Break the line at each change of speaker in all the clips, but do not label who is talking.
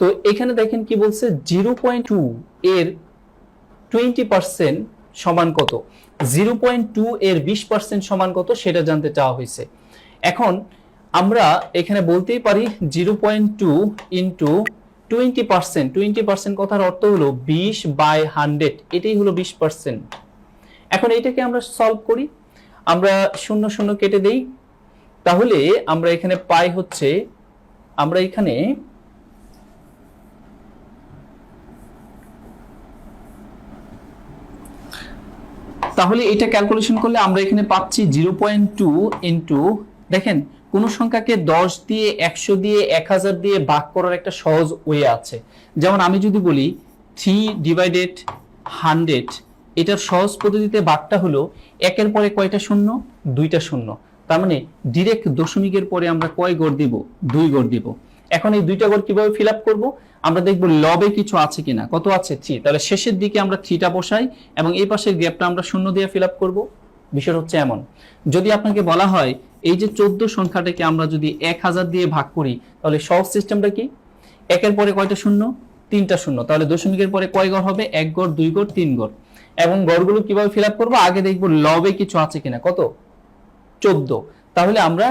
তো এখানে দেখেন কি বলছে, জিরো পয়েন্ট টু এর টোয়েন্টি পার্সেন্ট সমান কত? জিরো পয়েন্ট টু এর বিশ পার্সেন্ট সমান কত সেটা জানতে চাওয়া হয়েছে। এখন আমরা এখানে বলতেই পারি zero point two into twenty percent twenty percent কথার অর্থ হলো বিশ বাই হান্ড্রেড। এটাই হলো বিশ পার্সেন্ট এখন এটাকে আমরা সলভ করি। আমরা শূন্য শূন্য কেটে দেই। তাহলে আমরা এখানে পাই হচ্ছে, আমরা এখানে তাহলে এটা ক্যালকুলেশন করলে আমরা এখানে পাচ্ছি জিরো পয়েন্ট টু ইন্টু দেখেন, কোন সংখ্যাকে দশ দিয়ে, একশো দিয়ে, এক হাজার দিয়ে ভাগ করার একটা সহজ ওয়ে আছে। যেমন আমি যদি বলি থ্রি ডিভাইডেড হান্ড্রেড এটার সহজ পদ্ধতিতে ভাগটা হলো একের পরে কয়টা শূন্য? দুইটা শূন্য। তার মানে ডিরেক্ট দশমিকের পরে আমরা কয় গড় দিব? দুই গড় দিব। এখন এই দুইটা গড় কীভাবে ফিল আপ করব? আমরা দেখব লবে কিছু আছে কিনা। কত আছে? থ্রি তাহলে শেষের দিকে আমরা থ্রিটা বসাই এবং এই পাশের গ্যাপটা আমরা শূন্য দিয়ে ফিল আপ করব। বিষয় হচ্ছে এমন। যদি আপনাকে বলা হয়, এই যে চোদ্দ সংখ্যাটাকে আমরা যদি এক হাজার দিয়ে ভাগ করি, তাহলে সহজ সিস্টেমটা কি? একের পরে কয়টা শূন্য? তিনটা শূন্য। তাহলে দশমিকের পরে কয় গড় হবে? এক গড়, দুই গড়, তিন গড়। এবং গড়গুলো কীভাবে ফিল আপ করব? আগে দেখব লবে কিছু আছে কিনা। কত? চোদ্দ। তাহলে আমরা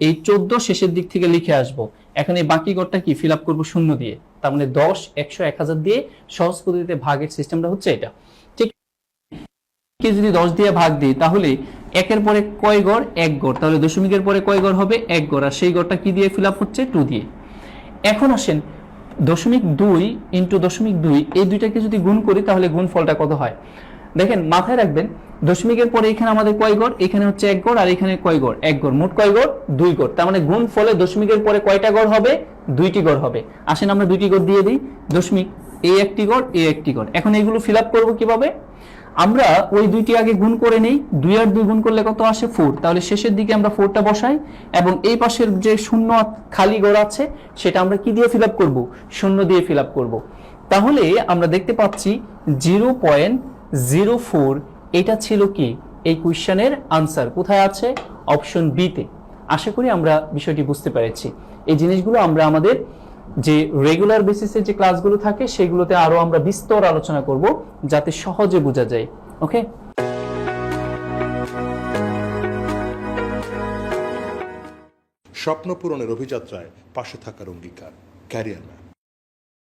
এই চোদ্দ শেষের দিক থেকে লিখে আসব। এখন এই বাকি গড়টা কি? ফিল আপ করব শূন্য দিয়ে। তার মানে দশ, একশো, এক হাজার দিয়ে সহজ পদ্ধতিতে ভাগের সিস্টেমটা হচ্ছে এটা। ঠিক যদি দশ দিয়ে ভাগ দিই, তাহলে একের পরে কয় গড়? এক গড়। তাহলে দশমিকের পরে কয় গড় হবে? এক গড়। আর সেই গড়টা কি দিয়ে ফিল আপ হচ্ছে? টু দিয়ে। এখন আসেন, দশমিক দুই ইন্টু দশমিক দুই, এই দুইটাকে যদি গুণ করি, তাহলে গুণ ফলটা কত হয়? দেখেন, মাথায় রাখবেন, দশমিকের পরে এখানে আমাদের কয় গড়? এখানে হচ্ছে এক গড়, আর এখানে কয় গড়? এক গড়, মোট কয় গড়? দুই গড়। তার মানে গুণ ফলে দশমিকের পরে কয়টা গড় হবে? দুইটি গড় হবে। আসেন আমরা দুইটি গড় দিয়ে দিই। দশমিক এই একটি গড় এই একটি গড়। এখন এইগুলো ফিল আপ করব কীভাবে? আমরা ওই দুইটি আগে গুণ করে নেই। দুই আর দুই গুণ করলে কত আসে? ফোর তাহলে শেষের দিকে আমরা ফোরটা বসাই, এবং এই পাশের যে শূন্য খালি গড় আছে, সেটা আমরা কি দিয়ে ফিল আপ করব? শূন্য দিয়ে ফিল আপ করব। তাহলে আমরা দেখতে পাচ্ছি জিরো পয়েন্ট জিরো ফোর, এটা ছিল কি? এই কোয়েশ্চেনের আনসার কোথায় আছে? অপশন বিতে আশা করি আমরা বিষয়টি বুঝতে পেরেছি। এই জিনিসগুলো আমরা আমাদের যে রেগুলার বেসিসে যে ক্লাসগুলো থাকে, সেগুলোতে আরও আমরা বিস্তর আলোচনা করব, যাতে সহজে বোঝা যায়। ওকে
স্বপ্ন পূরণের অভিযাত্রায় পাশে থাকার অঙ্গীকার ক্যারিয়ার ম্যাপ